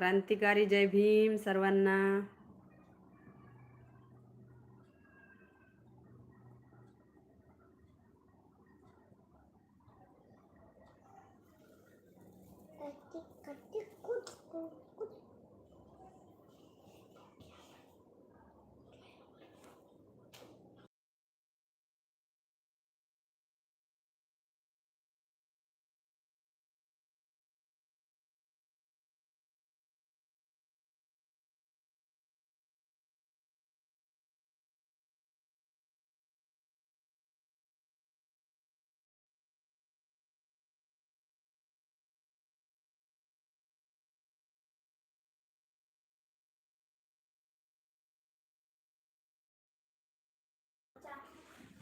क्रांतिकारी जय भीम सर्वांना.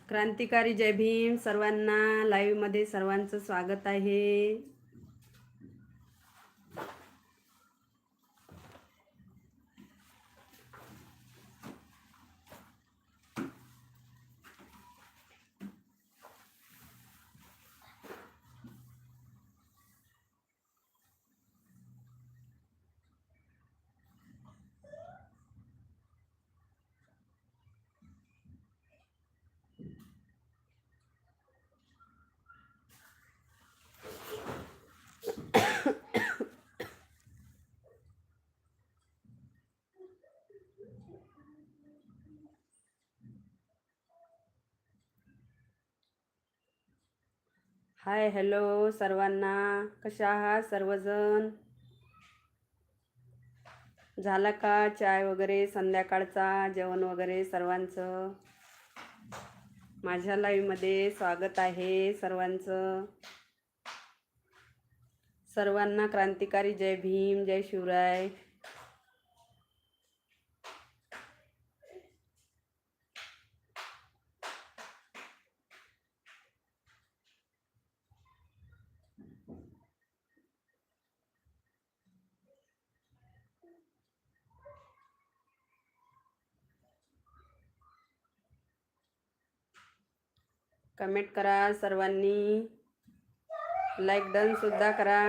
क्रांतिकारी जय भीम सर्वांना लाईव्हमध्ये सर्वांचं स्वागत आहे. हाय हॅलो सर्वांना. कशा आहात सर्वजण? झाला का चाय वगैरे संध्याकाळचा जेवण वगैरे सर्वांचं? माझ्या लाईव्हमध्ये स्वागत आहे सर्वांचं. सर्वांना क्रांतिकारी जय भीम जय शिवराय. कमेंट करा सर्वांनी. लाईक डन सुद्धा करा.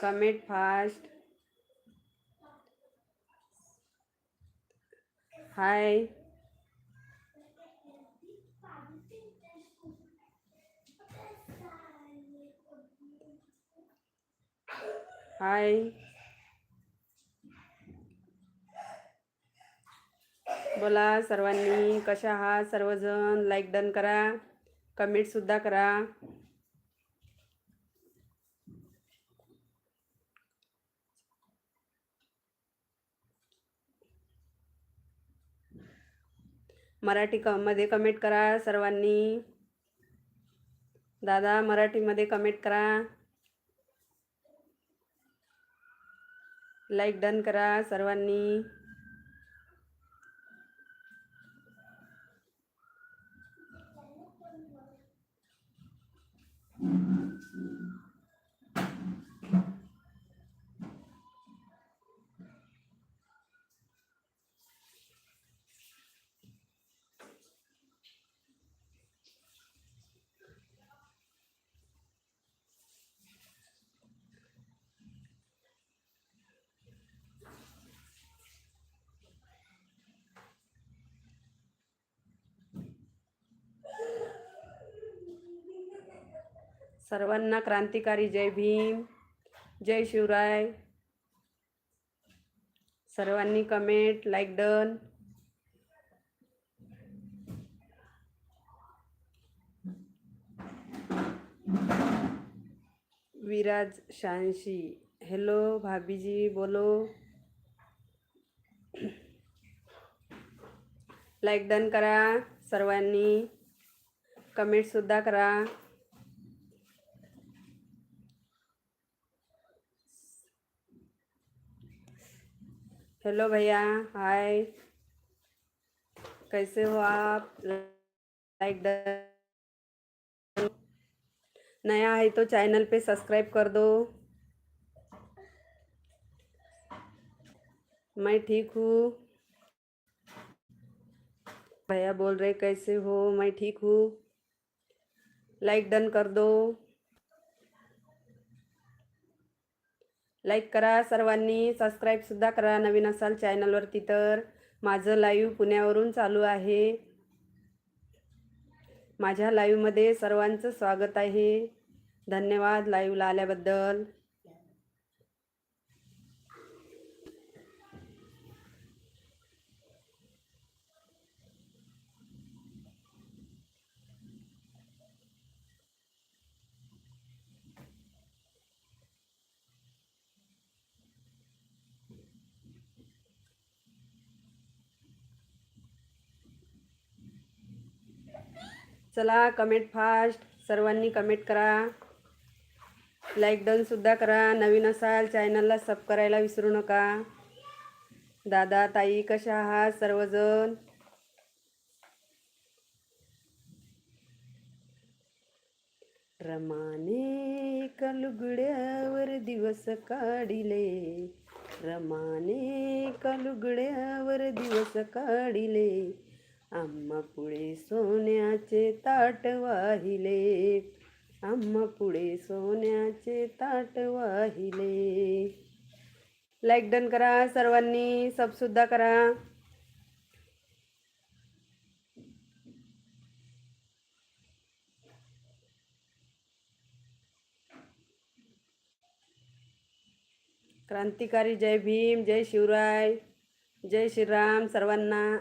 कमेंट फास्ट हाय हाय बोला सर्वांनी कशा आहात सर्वजण? लाईक डन करा. कमेंटसुद्धा करा. मराठी क मध्ये कमेंट करा सर्वांनी. दादा मराठीमध्ये कमेंट करा. लाईक डन करा सर्वांनी. सर्वांना क्रांतिकारी जय भीम जय शिवराय. सर्वांनी कमेंट लाईक डन विराज शहाऐंशी. हॅलो भाभीजी बोलो. लाईक डन करा सर्वांनी. कमेंटसुद्धा करा. हेलो भैया, हाय। कैसे हो आप? लाइक नया है तो चैनल पे सब्सक्राइब कर दो। मैं ठीक हूँ। भैया बोल रहे कैसे हो? मैं ठीक हूँ। लाइक डन कर दो। लाईक करा सर्वांनी सबस्क्राईबसुद्धा करा नवीन असाल चॅनलवरती तर. माझं लाईव्ह पुण्यावरून चालू आहे. माझ्या लाईव्हमध्ये सर्वांचं स्वागत आहे. धन्यवाद लाईव्हला आल्याबद्दल. चला कमेंट फास्ट सर्वांनी कमेंट करा. लाईक डनसुद्धा करा. नवीन असाल चॅनलला सब करायला विसरू नका. दादा ताई कशा आहात सर्वजण? रमाने कलुगड्यावर दिवस काढिले. रमाने कलुगड्यावर दिवस काढिले. आम्हा पुढे सोन्याचे ताट वाहिले. आम्हा पुढे सोन्याचे ताट वाहिले. लाईक डन करा सर्वांनी सबसुद्धा करा. क्रांतिकारी जय भीम जय शिवराय जय श्रीराम सर्वांना.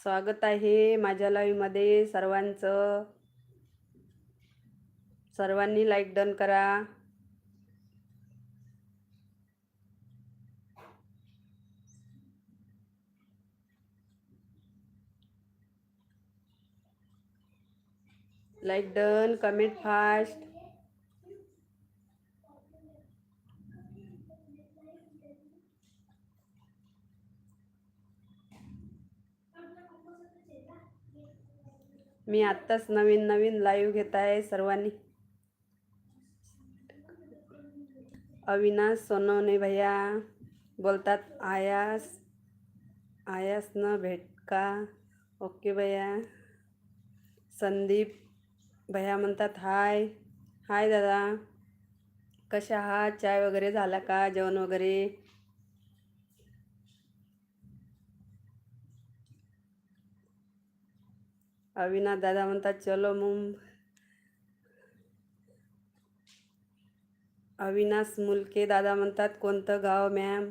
स्वागत आहे माझ्या लाईव्हमध्ये सर्वांचं सर्वांनी लाईक डन करा. लाईक डन कमेंट फास्ट मी आत्ताच नवीन नवीन लाईव्ह घेत आहे सर्वांनी. अविनाश सोनवणे भैया बोलतात आयास आयास न भेट का? ओके भैया. संदीप भैया म्हणतात हाय हाय दादा. कशा आहात? चाय वगैरे झाला का? जेवण वगैरे? अविनाश दादा म्हणतात चलो मुंब अविनाश मुलके दादा म्हणतात कोणतं गाव मॅम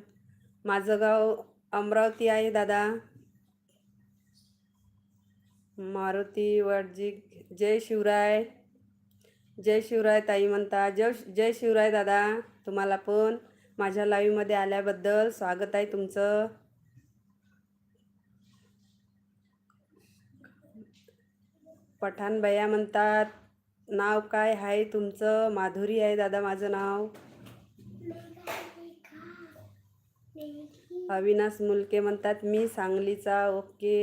माझं गाव अमरावती आहे दादा. मारुती वडजी जय शिवराय. जय शिवराय ताई म्हणता जय जय शिवराय दादा. तुम्हाला पण माझ्या लाईव्हमध्ये आल्याबद्दल स्वागत आहे तुमचं. पठाणबाया म्हणतात नाव काय आहे तुमचं? माधुरी आहे दादा माझं नाव. अविनाश मुलके म्हणतात मी सांगलीचा ओके.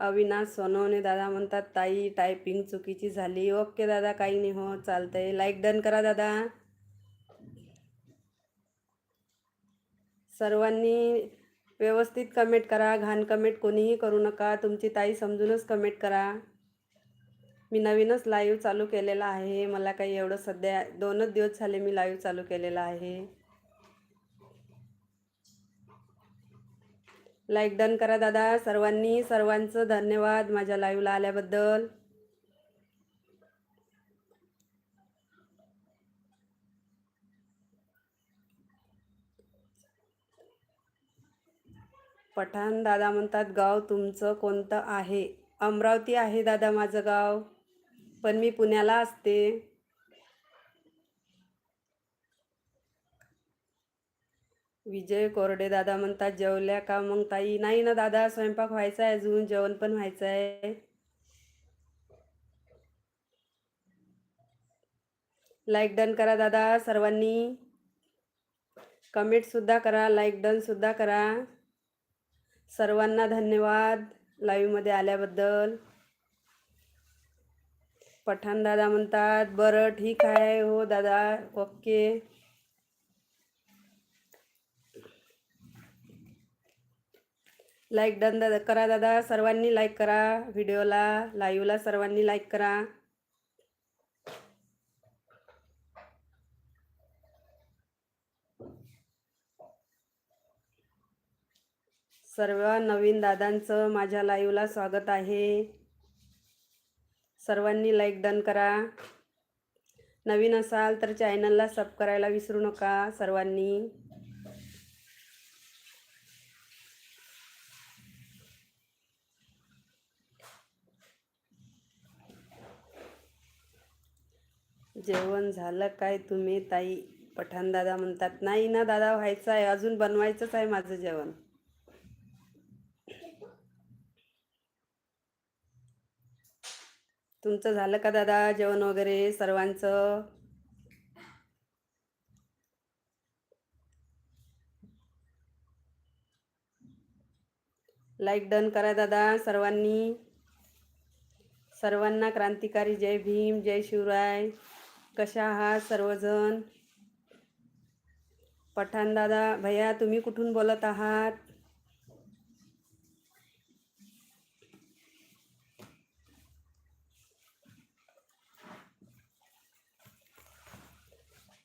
अविनाश सोनवणे दादा म्हणतात ताई टायपिंग चुकीची झाली. ओके दादा काही नाही हो चालतंय. लाईक डन करा दादा. सर्वांनी व्यवस्थित कमेंट करा घाण कमेंट कोणीही करू नका. तुमची ताई समजूनच कमेंट करा. मी नवीनच लाईव्ह चालू केलेला आहे. मला काही एवढं सध्या दोनच दिवस झाले मी लाईव्ह चालू केलेला आहे. लाईक डन करा दादा. सर्वांनी सर्वांचं धन्यवाद माझ्या लाईव्हला आल्याबद्दल. पठाण दादा म्हणतात गाव तुमचं कोणतं आहे? अमरावती आहे दादा माझं गाव पण मी पुण्याला असते. विजय कोरडे दादा म्हणतात जेवल्या का मग ताई? नाही ना दादा स्वयंपाक व्हायचा आहे अजून जेवण पण व्हायचं आहे. लाईक डन करा दादा सर्वांनी. कमेंटसुद्धा करा लाईक डनसुद्धा करा. सर्वांना धन्यवाद लाईव्हमध्ये आल्याबद्दल. पठाण दादा म्हणतात बरं ठीक आहे. हो दादा ओके. लाईक डन दादा करा दादा. सर्वांनी लाईक करा व्हिडिओला. लाईव्हला सर्वांनी लाईक करा. सर्व नवीन दादांचं माझ्या लाईव्हला स्वागत आहे. सर्वांनी लाईक डन करा. नवीन असाल तर चॅनलला सब करायला विसरू नका सर्वांनी. जेवण झालं काय तुम्ही ताई? पठाण दादा म्हणतात नाही ना दादा व्हायचं आहे अजून बनवायचंच आहे माझं जेवण. तुमचं झालं का दादा जेवण वगैरे सर्वांचं? लाईक डन करा दादा सर्वांनी. सर्वांना क्रांतिकारी जय भीम जय शिवराय. कशा आहात सर्वजण? पठाण दादा भैया तुम्ही कुठून बोलत आहात?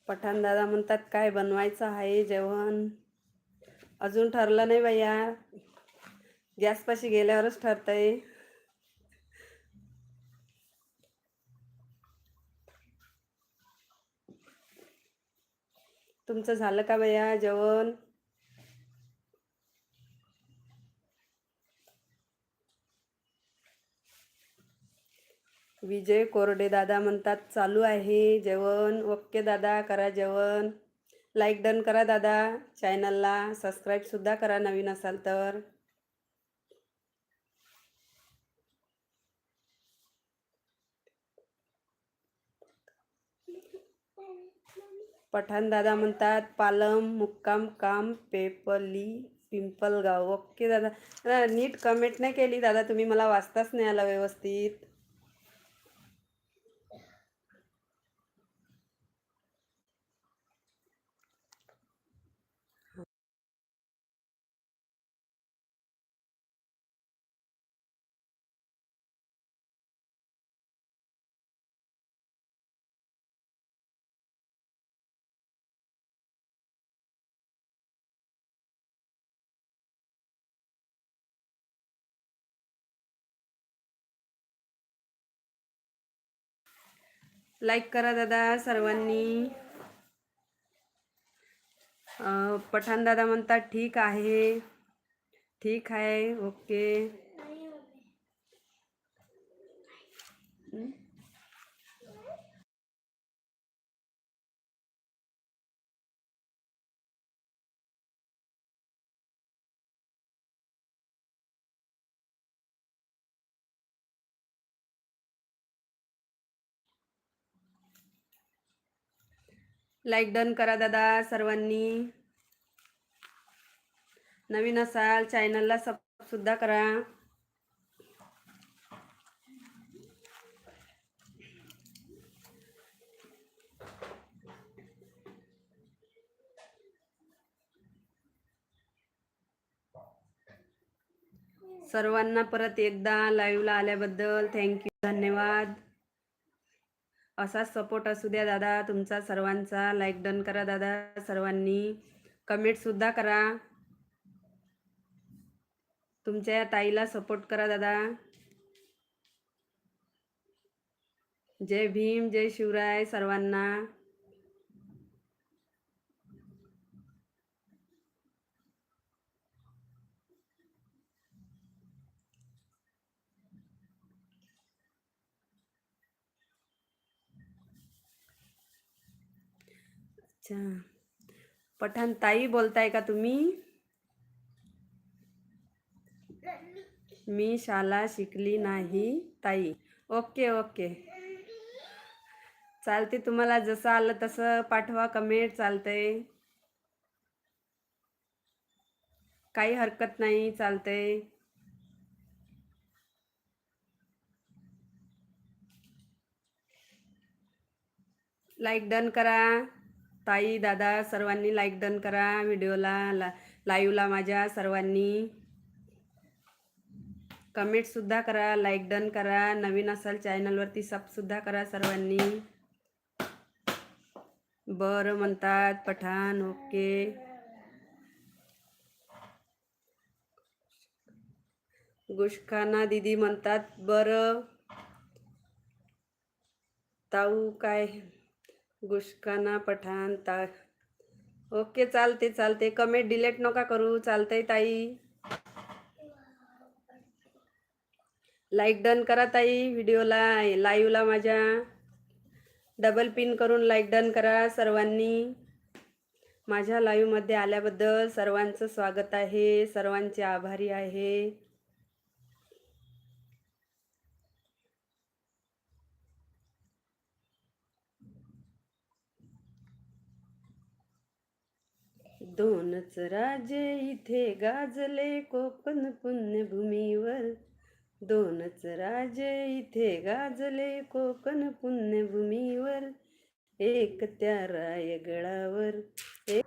पठाण दादा म्हणतात काय बनवायचं आहे जेवण? अजून ठरलं नाही भैया गॅसपाशी गेल्यावरच ठरतंय. तुमचं झालं का भैया जेवण? विजय कोरडे दादा म्हणतात चालू आहे जेवण. ओके दादा करा जेवण. लाईक डन करा दादा. चॅनलला सबस्क्राईबसुद्धा करा नवीन असाल तर. पठाण दादा म्हणतात पालम मुक्काम काम पेपली पिंपलगाव. ओके दादा. दादा, नीट कमेंट नाही केली दादा तुम्ही मला वाचताच नाही आला व्यवस्थित. लाईक करा दादा सर्वांनी. पठाण दादा म्हणतात ठीक आहे. ठीक आहे. ओके. लाईक डन करा दादा सर्वांनी. नवीन असाल चॅनलला सब सुद्धा करा. सर्वांना परत एकदा लाईव्हला आल्याबद्दल थँक्यू धन्यवाद. असाच सपोर्ट असू द्या दादा तुमचा सर्वांचा. लाईक डन करा दादा सर्वांनी. कमेंटसुद्धा करा. तुमच्या या ताईला सपोर्ट करा दादा. जय भीम जय शिवराय सर्वांना. अच्छा. पठाणताई बोलताय का तुम्ही? मी शाळा शिकली नाही ताई. Okay okay. चालते तुम्हाला जसं आलं तसं पाठवा कमेंट चालतंय. काही हरकत नाही चालतंय. लाईक डन करा. ताई दादा सर्वांनी लाईक डन करा. व्हिडिओला ला लाईव्हला माझ्या सर्वांनी. कमेंटसुद्धा करा लाईक डन करा. नवीन असाल चॅनलवरती सबसुद्धा करा सर्वांनी. बरं म्हणतात पठाण ओके गुशखाना दिदी म्हणतात बरं. ताऊ काय? गुशखाना पठाण ता ओके चालते चालते. कमेंट डिलीट नका करू. चालतंय ताई. लाईक डन करा ताई. व्हिडिओला लाईव्हला माझ्या. डबल पिन करून लाईक डन करा सर्वांनी. माझ्या लाईव्हमध्ये आल्याबद्दल सर्वांचं स्वागत आहे. सर्वांचे आभारी आहे. दोनच राजे इथे गाजले कोकण पुण्यभूमीवर. दोनच राजे इथे गाजले कोकण पुण्यभूमीवर. एक त्या रायगडावर एक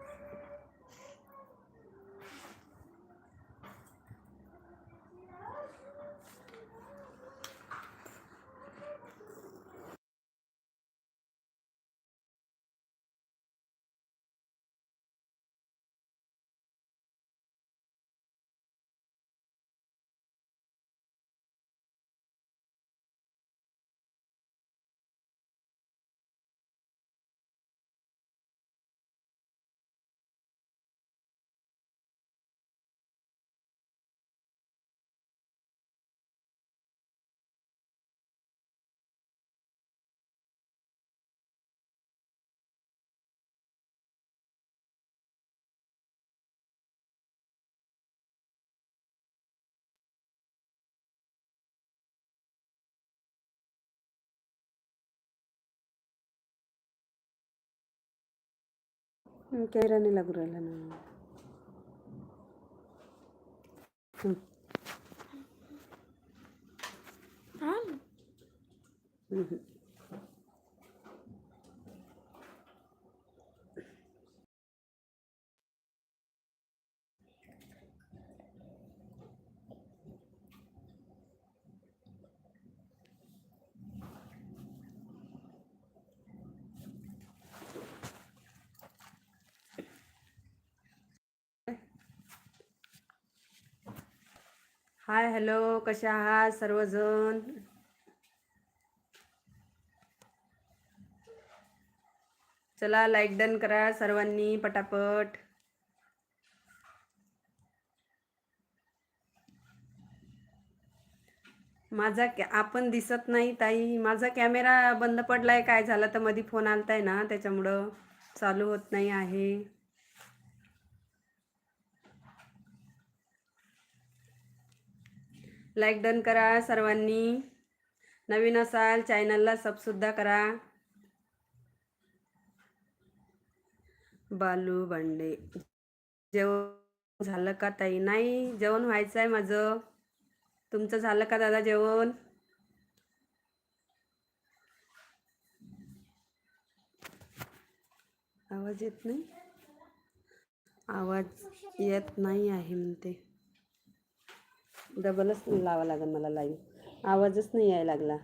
कैराने लागू राहिला ना हं. हम्म. हाय हॅलो कशा आहात सर्वजण? चला लाईक डन करा सर्वांनी पटापट. माझा कॅ आपण दिसत नाही ताई. माझा कॅमेरा बंद पडलाय काय झालं तर मध्ये फोन आलताय ना त्याच्यामुळं चालू होत नाही आहे. लाईक डन करा सर्वांनी. नवीन असाल चॅनलला सबसुद्धा करा. बालू बांडे जेवण झालं का ताई? नाही जेवण व्हायचं आहे माझं. तुमचं झालं का दादा जेवण? आवाज येत नाही? आवाज येत नाही आहे म्हणते. डबलच लावा लागेल मला लाईव्ह आवाजच नाही यायला लागला.